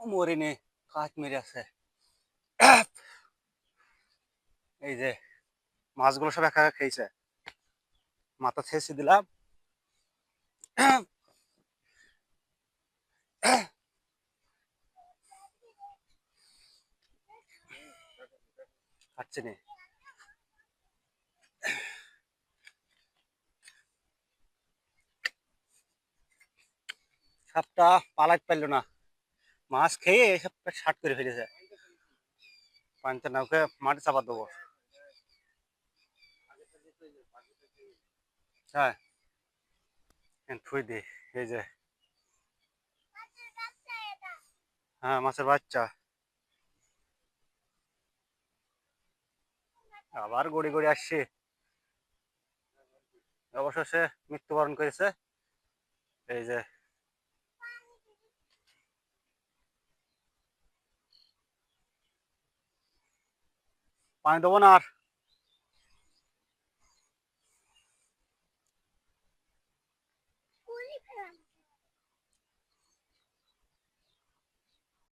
মরিনি কাজ মেরে আছে এই যে, মাছগুলো সব একা খেয়েছে। মাথা ছেঁচে দিলাম। খাচ্ছে নি। সাপটা পালাতে পারল না। মাছ খেয়ে সব শার্ট করে ফেলেছে। পানিতে নাওকে মাটি চাপা দেবো। হ্যাঁ। থুই দি, এই যে। হ্যাঁ মাছের বাচ্চা। আবার গড়ি গড়ি আসছে। অবশেষে মৃত্যুবরণ করেছে। এই যে। পানি দেবো না আর।